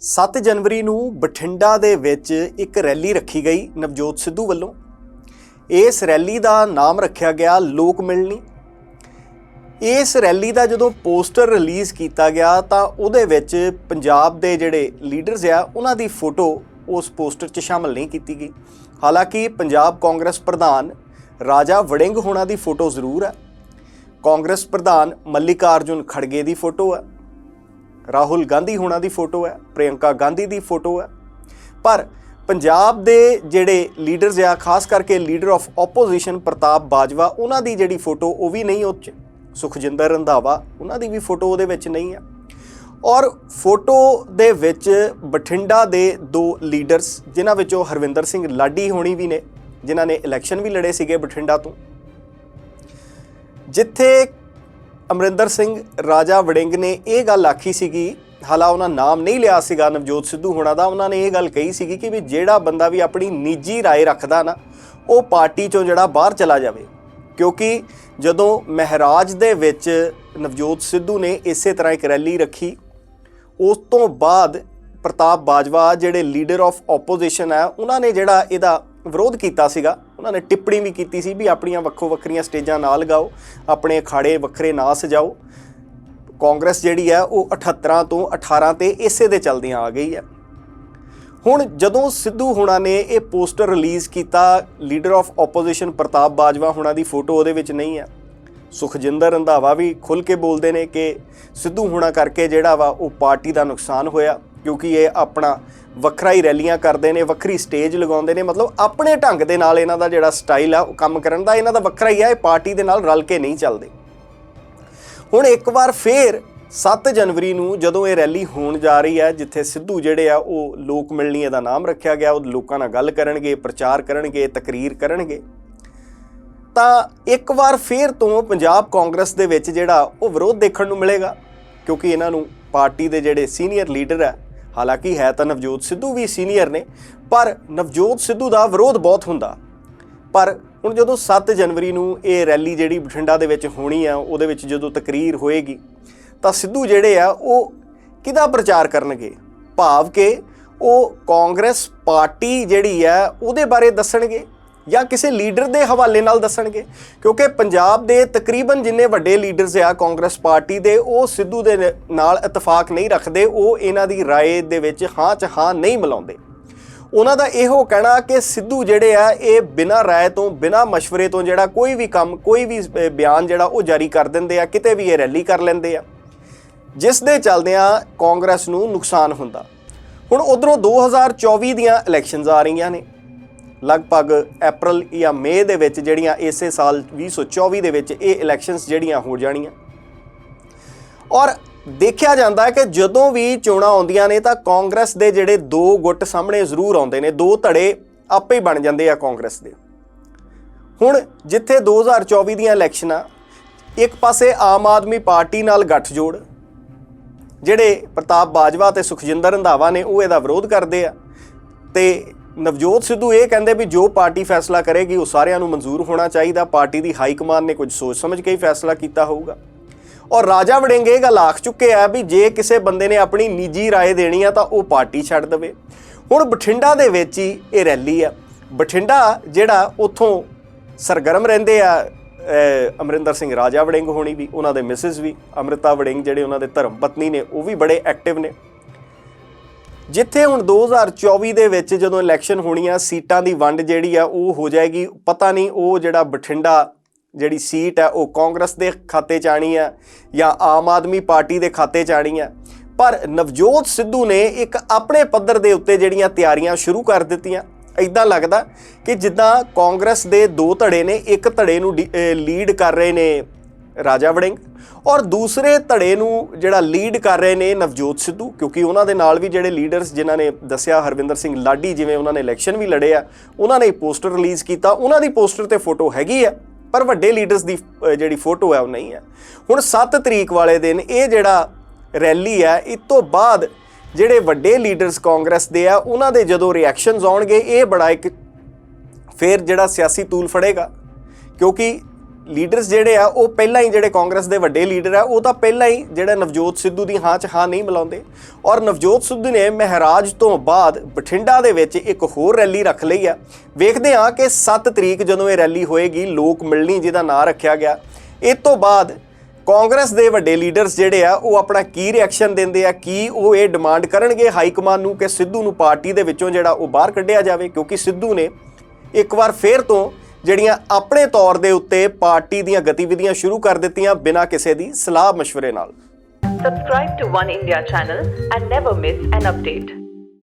7 ਜਨਵਰੀ ਨੂੰ ਬਠਿੰਡਾ ਦੇ ਵਿੱਚ ਇੱਕ ਰੈਲੀ ਰੱਖੀ ਗਈ ਨਵਜੋਤ ਸਿੱਧੂ ਵੱਲੋਂ। ਇਸ ਰੈਲੀ ਦਾ ਨਾਮ ਰੱਖਿਆ ਗਿਆ ਲੋਕ ਮਿਲਣੀ। ਇਸ ਰੈਲੀ ਦਾ ਜਦੋਂ ਪੋਸਟਰ ਰਿਲੀਜ਼ ਕੀਤਾ ਗਿਆ ਤਾਂ ਉਹਦੇ ਵਿੱਚ ਪੰਜਾਬ ਦੇ ਜਿਹੜੇ ਲੀਡਰਸ ਆ, ਉਹਨਾਂ ਦੀ ਫੋਟੋ ਉਸ ਪੋਸਟਰ 'ਚ ਸ਼ਾਮਲ ਨਹੀਂ ਕੀਤੀ ਗਈ। ਹਾਲਾਂਕਿ ਪੰਜਾਬ ਕਾਂਗਰਸ ਪ੍ਰਧਾਨ ਰਾਜਾ ਵੜਿੰਗ ਹੋਣਾ ਦੀ ਫੋਟੋ ਜ਼ਰੂਰ ਹੈ ਕਾਂਗਰਸ ਪ੍ਰਧਾਨ ਮੱਲਿਕਾਰਜੁਨ ਖੜਗੇ ਦੀ ਫੋਟੋ ਹੈ ਰਾਹੁਲ ਗਾਂਧੀ ਹੋਣਾ ਦੀ ਫੋਟੋ ਹੈ, ਪ੍ਰਿਯੰਕਾ ਗਾਂਧੀ ਦੀ ਫੋਟੋ ਹੈ। ਪਰ ਪੰਜਾਬ ਦੇ ਜਿਹੜੇ ਲੀਡਰਸ ਆ, ਖਾਸ ਕਰਕੇ leader of opposition Pratap Bajwa, ਉਹਨਾਂ ਦੀ ਜਿਹੜੀ ਫੋਟੋ ਉਹ ਵੀ ਨਹੀਂ ਉਹ 'ਚ ਸੁਖਜਿੰਦਰ ਰੰਧਾਵਾ, ਉਹਨਾਂ ਦੀ ਵੀ ਫੋਟੋ ਉਹਦੇ ਵਿੱਚ ਨਹੀਂ ਆ ਔਰ ਫੋਟੋ ਦੇ ਵਿੱਚ ਬਠਿੰਡਾ ਦੇ ਦੋ ਲੀਡਰਸ, ਜਿਨ੍ਹਾਂ ਵਿੱਚੋਂ ਹਰਵਿੰਦਰ ਸਿੰਘ ਲਾਡੀ ਹੋਣੀ ਵੀ ਨੇ, ਜਿਨ੍ਹਾਂ ਨੇ ਇਲੈਕਸ਼ਨ ਵੀ ਲੜੇ ਸੀਗੇ ਬਠਿੰਡਾ ਤੋਂ। ਜਿੱਥੇ ਅਮਰਿੰਦਰ ਸਿੰਘ ਰਾਜਾ ਵੜਿੰਗ ਨੇ ਇਹ ਗੱਲ ਆਖੀ ਸੀਗੀ ਹਾਲਾ ਉਹਨਾਂ ਨਾਮ ਨਹੀਂ ਲਿਆ ਸੀਗਾ ਨਵਜੋਤ ਸਿੱਧੂ ਹੋਣਾ ਦਾ ਉਹਨਾਂ ਨੇ ਇਹ ਗੱਲ ਕਹੀ ਸੀਗੀ ਕਿ ਵੀ ਜਿਹੜਾ ਬੰਦਾ ਵੀ ਆਪਣੀ ਨਿੱਜੀ رائے ਰੱਖਦਾ ਨਾ ਉਹ ਪਾਰਟੀ ਚੋਂ ਜਿਹੜਾ ਬਾਹਰ ਚਲਾ ਜਾਵੇ ਕਿਉਂਕਿ ਜਦੋਂ ਮਹਿਰਾਜ ਦੇ ਵਿੱਚ ਨਵਜੋਤ ਸਿੱਧੂ ਨੇ ਇਸੇ ਤਰ੍ਹਾਂ ਇੱਕ ਰੈਲੀ ਰੱਖੀ ਉਸ ਤੋਂ ਬਾਅਦ ਪ੍ਰਤਾਪ ਬਾਜਵਾ ਜਿਹੜੇ ਲੀਡਰ ਆਫ ਆਪੋਜੀਸ਼ਨ ਹੈ ਉਹਨਾਂ ਨੇ ਜਿਹੜਾ ਇਹਦਾ ਵਿਰੋਧ ਕੀਤਾ ਸੀਗਾ ਉਹਨਾਂ ਨੇ ਟਿੱਪਣੀ ਵੀ ਕੀਤੀ ਸੀ ਵੀ ਆਪਣੀਆਂ ਵੱਖੋ ਵੱਖਰੀਆਂ ਸਟੇਜਾਂ ਨਾਲ ਲਗਾਓ ਆਪਣੇ ਅਖਾੜੇ ਵੱਖਰੇ ਨਾ ਸਜਾਓ ਕਾਂਗਰਸ ਜਿਹੜੀ ਹੈ ਉਹ 78 ਤੋਂ 18 ਤੇ ਇਸੇ ਦੇ ਚਲਦਿਆਂ ਆ ਗਈ ਹੈ। ਹੁਣ ਜਦੋਂ ਸਿੱਧੂ ਹੁਣਾਂ ਨੇ ਇਹ ਪੋਸਟਰ ਰਿਲੀਜ਼ ਕੀਤਾ, leader of opposition Pratap Bajwa ਹੁਣਾਂ ਦੀ ਫੋਟੋ ਉਹਦੇ ਵਿੱਚ ਨਹੀਂ ਹੈ। ਸੁਖਜਿੰਦਰ ਰੰਧਾਵਾ ਵੀ ਖੁੱਲ ਕੇ ਬੋਲਦੇ ਨੇ ਕਿ ਸਿੱਧੂ ਹੁਣਾਂ ਕਰਕੇ ਜਿਹੜਾ ਵਾ ਉਹ ਪਾਰਟੀ ਦਾ ਨੁਕਸਾਨ ਹੋਇਆ। ਕਿਉਂਕਿ ਇਹ ਆਪਣਾ ਵੱਖਰਾ ਹੀ ਰੈਲੀਆਂ ਕਰਦੇ ਨੇ, ਵੱਖਰੀ ਸਟੇਜ ਲਗਾਉਂਦੇ ਨੇ, ਮਤਲਬ ਆਪਣੇ ਢੰਗ ਦੇ ਨਾਲ ਇਹਨਾਂ ਦਾ ਜਿਹੜਾ ਸਟਾਈਲ ਆ, ਉਹ ਕੰਮ ਕਰਨ ਦਾ ਇਹਨਾਂ ਦਾ ਵੱਖਰਾ ਹੀ ਆ, ਇਹ ਪਾਰਟੀ ਦੇ ਨਾਲ ਰਲ ਕੇ ਨਹੀਂ ਚੱਲਦੇ। ਹੁਣ ਇੱਕ ਵਾਰ ਫੇਰ 7 ਜਨਵਰੀ ਨੂੰ ਜਦੋਂ ਇਹ ਰੈਲੀ ਹੋਣ ਜਾ ਰਹੀ ਹੈ, ਜਿੱਥੇ ਸਿੱਧੂ ਜਿਹੜੇ ਆ, ਉਹ ਲੋਕ ਮਿਲਣੀ ਦਾ ਨਾਮ ਰੱਖਿਆ ਗਿਆ, ਉਹ ਲੋਕਾਂ ਨਾਲ ਗੱਲ ਕਰਨਗੇ, ਪ੍ਰਚਾਰ ਕਰਨਗੇ, ਤਕਰੀਰ ਕਰਨਗੇ, ਤਾਂ ਇੱਕ ਵਾਰ ਫੇਰ ਤੋਂ ਪੰਜਾਬ ਕਾਂਗਰਸ ਦੇ ਵਿੱਚ ਜਿਹੜਾ ਉਹ ਵਿਰੋਧ ਦੇਖਣ ਨੂੰ ਮਿਲੇਗਾ, ਕਿਉਂਕਿ ਇਹਨਾਂ ਨੂੰ ਪਾਰਟੀ ਦੇ ਜਿਹੜੇ ਸੀਨੀਅਰ ਲੀਡਰ ਹੈ ਹਾਲਾਂਕਿ ਹੈ ਤਾਂ ਨਵਜੋਤ ਸਿੱਧੂ ਵੀ ਸੀਨੀਅਰ ਨੇ, ਪਰ ਨਵਜੋਤ ਸਿੱਧੂ ਦਾ ਵਿਰੋਧ ਬਹੁਤ ਹੁੰਦਾ। ਪਰ ਹੁਣ ਜਦੋਂ 7 ਜਨਵਰੀ ਨੂੰ ਇਹ ਰੈਲੀ ਜਿਹੜੀ ਬਠਿੰਡਾ ਦੇ ਵਿੱਚ ਹੋਣੀ ਆ, ਉਹਦੇ ਵਿੱਚ ਜਦੋਂ ਤਕਰੀਰ ਹੋਏਗੀ, ਤਾਂ ਸਿੱਧੂ ਜਿਹੜੇ ਆ, ਉਹ ਕਿਹਦਾ ਪ੍ਰਚਾਰ ਕਰਨਗੇ? ਭਾਵ ਕਿ ਉਹ ਕਾਂਗਰਸ ਪਾਰਟੀ ਜਿਹੜੀ ਆ, ਉਹਦੇ ਬਾਰੇ ਦੱਸਣਗੇ। ਜਾਂ ਕਿਸੇ ਲੀਡਰ ਦੇ ਹਵਾਲੇ ਨਾਲ ਦੱਸਣਗੇ? ਕਿਉਂਕਿ ਪੰਜਾਬ ਦੇ ਤਕਰੀਬਨ ਜਿੰਨੇ ਵੱਡੇ ਲੀਡਰਸ ਆ ਕਾਂਗਰਸ ਪਾਰਟੀ ਦੇ, ਉਹ ਸਿੱਧੂ ਦੇ ਨਾਲ ਇਤਫਾਕ ਨਹੀਂ ਰੱਖਦੇ, ਉਹ ਇਹਨਾਂ ਦੀ رائے ਦੇ ਵਿੱਚ ਹਾਂ ਚ ਹਾਂ ਨਹੀਂ ਮਿਲਾਉਂਦੇ। ਉਹਨਾਂ ਦਾ ਇਹੋ ਕਹਿਣਾ ਕਿ ਸਿੱਧੂ ਜਿਹੜੇ ਆ, ਇਹ ਬਿਨਾਂ رائے ਤੋਂ, ਬਿਨਾਂ مشਵਰੇ ਤੋਂ ਜਿਹੜਾ ਕੋਈ ਵੀ ਕੰਮ, ਕੋਈ ਵੀ ਬਿਆਨ ਜਿਹੜਾ ਉਹ ਜਾਰੀ ਕਰ ਦਿੰਦੇ ਆ, ਕਿਤੇ ਵੀ ਇਹ ਰੈਲੀ ਕਰ ਲੈਂਦੇ ਆ। ਜਿਸ ਦੇ ਚੱਲਦਿਆਂ ਕਾਂਗਰਸ ਨੂੰ ਨੁਕਸਾਨ ਹੁੰਦਾ। ਹੁਣ ਉਧਰੋਂ 2024 ਦੀਆਂ ਇਲੈਕਸ਼ਨਸ ਆ ਰਹੀਆਂ ਨੇ। ਲਗਭਗ ਅਪ੍ਰੈਲ ਜਾਂ May ਦੇ ਵਿੱਚ ਜਿਹੜੀਆਂ ਇਸੇ ਸਾਲ 2024 ਦੇ ਵਿੱਚ ਇਹ ਇਲੈਕਸ਼ਨਸ ਜਿਹੜੀਆਂ ਹੋ ਜਾਣੀਆਂ। ਔਰ ਦੇਖਿਆ ਜਾਂਦਾ ਹੈ ਕਿ ਜਦੋਂ ਵੀ ਚੋਣਾਂ ਆਉਂਦੀਆਂ ਨੇ ਤਾਂ ਕਾਂਗਰਸ ਦੇ ਜਿਹੜੇ ਦੋ ਗੁੱਟ ਸਾਹਮਣੇ ਜ਼ਰੂਰ ਆਉਂਦੇ ਨੇ, ਦੋ ਧੜੇ ਆਪੇ ਹੀ ਬਣ ਜਾਂਦੇ ਆ ਕਾਂਗਰਸ ਦੇ। ਹੁਣ ਜਿੱਥੇ 2024 ਦੀਆਂ ਇਲੈਕਸ਼ਨਾਂ ਇੱਕ ਪਾਸੇ ਆਮ ਆਦਮੀ ਪਾਰਟੀ ਨਾਲ ਗੱਠਜੋੜ, ਜਿਹੜੇ ਪ੍ਰਤਾਪ ਬਾਜਵਾ ਤੇ ਸੁਖਜਿੰਦਰ ਰੰਧਾਵਾ ਨੇ ਉਹ ਇਹਦਾ ਵਿਰੋਧ ਕਰਦੇ ਆ, ਤੇ ਨਵਜੋਤ ਸਿੱਧੂ ਇਹ ਕਹਿੰਦੇ ਵੀ ਜੋ ਪਾਰਟੀ ਫੈਸਲਾ ਕਰੇਗੀ ਉਹ ਸਾਰਿਆਂ ਨੂੰ ਮਨਜ਼ੂਰ ਹੋਣਾ ਚਾਹੀਦਾ ਪਾਰਟੀ ਦੀ ਹਾਈ ਕਮਾਂਡ ਨੇ ਕੁਝ ਸੋਚ ਸਮਝ ਕੇ ਹੀ ਫੈਸਲਾ ਕੀਤਾ ਹੋਊਗਾ ਔਰ ਰਾਜਾ ਵੜਿੰਗ ਇਹ ਗੱਲ ਆਖ ਚੁੱਕੇ ਆ ਵੀ ਜੇ ਕਿਸੇ ਬੰਦੇ ਨੇ ਆਪਣੀ ਨਿੱਜੀ رائے ਦੇਣੀ ਆ ਤਾਂ ਉਹ ਪਾਰਟੀ ਛੱਡ ਦੇਵੇ ਹੁਣ ਬਠਿੰਡਾ ਦੇ ਵਿੱਚ ਹੀ ਇਹ ਰੈਲੀ ਆ ਬਠਿੰਡਾ ਜਿਹੜਾ ਉੱਥੋਂ ਸਰਗਰਮ ਰਹਿੰਦੇ ਆ ਅਹ, ਅਮਰਿੰਦਰ ਸਿੰਘ ਰਾਜਾ ਵੜਿੰਗ ਹੋਣੀ ਵੀ ਉਹਨਾਂ ਦੇ ਮਿਸਿਸ ਵੀ ਅਮ੍ਰਿਤਾ ਵੜਿੰਗ ਜਿਹੜੇ ਉਹਨਾਂ ਦੇ ਧਰਮ ਪਤਨੀ ਨੇ ਉਹ ਵੀ ਬੜੇ ਐਕਟਿਵ ਨੇ ਜਿੱਥੇ ਹੁਣ 2024 ਦੇ ਵਿੱਚ ਜਦੋਂ ਇਲੈਕਸ਼ਨ ਹੋਣੀ ਆ, ਸੀਟਾਂ ਦੀ ਵੰਡ ਜਿਹੜੀ ਆ, ਉਹ ਹੋ ਜਾਏਗੀ। ਪਤਾ ਨਹੀਂ ਉਹ ਜਿਹੜਾ ਬਠਿੰਡਾ ਜਿਹੜੀ ਸੀਟ ਹੈ ਉਹ ਕਾਂਗਰਸ ਦੇ ਖਾਤੇ ਚ ਆਣੀ ਆ ਜਾਂ ਆਮ ਆਦਮੀ ਪਾਰਟੀ ਦੇ ਖਾਤੇ ਚ ਆਣੀ ਆ। ਪਰ ਨਵਜੋਤ ਸਿੱਧੂ ਨੇ ਇੱਕ ਆਪਣੇ ਪੱਧਰ ਦੇ ਉੱਤੇ ਜਿਹੜੀਆਂ ਤਿਆਰੀਆਂ ਸ਼ੁਰੂ ਕਰ ਦਿੱਤੀਆਂ। ਇਦਾਂ ਲੱਗਦਾ ਕਿ ਜਿੱਦਾਂ ਕਾਂਗਰਸ ਦੇ ਦੋ ਧੜੇ ਨੇ, ਇੱਕ ਧੜੇ ਨੂੰ ਲੀਡ ਕਰ ਰਹੇ ਨੇ ਰਾਜਾ ਵੜਿੰਗ। ਔਰ ਦੂਸਰੇ ਧੜੇ ਨੂੰ ਜਿਹੜਾ ਲੀਡ ਕਰ ਰਹੇ ਨੇ ਨਵਜੋਤ ਸਿੱਧੂ, ਕਿਉਂਕਿ ਉਹਨਾਂ ਦੇ ਨਾਲ ਵੀ ਜਿਹੜੇ ਲੀਡਰਸ ਜਿਨ੍ਹਾਂ ਨੇ ਦੱਸਿਆ, ਹਰਵਿੰਦਰ ਸਿੰਘ ਲਾਡੀ ਜਿਵੇਂ ਉਹਨਾਂ ਨੇ ਇਲੈਕਸ਼ਨ ਵੀ ਲੜੇ ਆ, ਉਹਨਾਂ ਨੇ ਪੋਸਟਰ ਰਿਲੀਜ਼ ਕੀਤਾ। ਉਹਨਾਂ ਦੀ ਪੋਸਟਰ ਤੇ ਫੋਟੋ ਹੈਗੀ ਆ, ਪਰ ਵੱਡੇ ਲੀਡਰਸ ਦੀ ਜਿਹੜੀ ਫੋਟੋ ਹੈ ਉਹ ਨਹੀਂ ਹੈ ਹੁਣ 7 ਤਰੀਕ ਵਾਲੇ ਦਿਨ ਇਹ ਜਿਹੜਾ ਰੈਲੀ ਹੈ ਇਸ ਤੋਂ ਬਾਅਦ ਜਿਹੜੇ ਵੱਡੇ ਲੀਡਰਸ ਕਾਂਗਰਸ ਦੇ ਆ, ਉਹਨਾਂ ਦੇ ਜਦੋਂ ਰਿਐਕਸ਼ਨਸ ਆਉਣਗੇ, ਇਹ ਬੜਾ ਇੱਕ ਫਿਰ ਜਿਹੜਾ ਸਿਆਸੀ ਤੂਲ ਫੜੇਗਾ। ਕਿਉਂਕਿ ਲੀਡਰਸ ਜਿਹੜੇ ਆ, ਉਹ ਪਹਿਲਾਂ ਹੀ ਜਿਹੜੇ ਕਾਂਗਰਸ ਦੇ ਵੱਡੇ ਲੀਡਰ ਆ, ਉਹ ਤਾਂ ਪਹਿਲਾਂ ਹੀ ਜਿਹੜਾ ਨਵਜੋਤ ਸਿੱਧੂ ਦੀ ਹਾਂ ਚ ਹਾਂ ਨਹੀਂ ਮਿਲਾਉਂਦੇ। ਔਰ ਨਵਜੋਤ ਸਿੱਧੂ ਨੇ ਮਹਾਰਾਜ ਤੋਂ ਬਾਅਦ ਬਠਿੰਡਾ ਦੇ ਵਿੱਚ ਇੱਕ ਹੋਰ ਰੈਲੀ ਰੱਖ ਲਈ ਆ। ਵੇਖਦੇ ਹਾਂ ਕਿ 7 ਤਰੀਕ ਜਦੋਂ ਇਹ ਰੈਲੀ ਹੋਏਗੀ, ਲੋਕ ਮਿਲਣੀ ਜਿਹਦਾ ਨਾਂ ਰੱਖਿਆ ਗਿਆ। ਇਸ ਤੋਂ ਬਾਅਦ ਕਾਂਗਰਸ ਦੇ ਵੱਡੇ ਲੀਡਰਸ ਜਿਹੜੇ ਆ, ਉਹ ਆਪਣਾ ਕੀ ਰਿਐਕਸ਼ਨ ਦਿੰਦੇ ਆ, ਕੀ ਉਹ ਇਹ ਡਿਮਾਂਡ ਕਰਨਗੇ ਹਾਈ ਕਮਾਂਡ ਨੂੰ ਕਿ ਸਿੱਧੂ ਨੂੰ ਪਾਰਟੀ ਦੇ ਵਿੱਚੋਂ ਜਿਹੜਾ ਉਹ ਬਾਹਰ ਕੱਢਿਆ ਜਾਵੇ? ਕਿਉਂਕਿ ਸਿੱਧੂ ਨੇ ਇੱਕ ਵਾਰ ਫੇਰ ਤੋਂ ਜਿਹੜੀਆਂ ਆਪਣੇ ਤੌਰ ਦੇ ਉੱਤੇ ਪਾਰਟੀ ਦੀਆਂ ਗਤੀਵਿਧੀਆਂ ਸ਼ੁਰੂ ਕਰ ਦਿੱਤੀਆਂ ਬਿਨਾਂ ਕਿਸੇ ਦੀ ਸਲਾਹ مشਵਰੇ ਨਾਲ Subscribe to One India channel and never miss an update.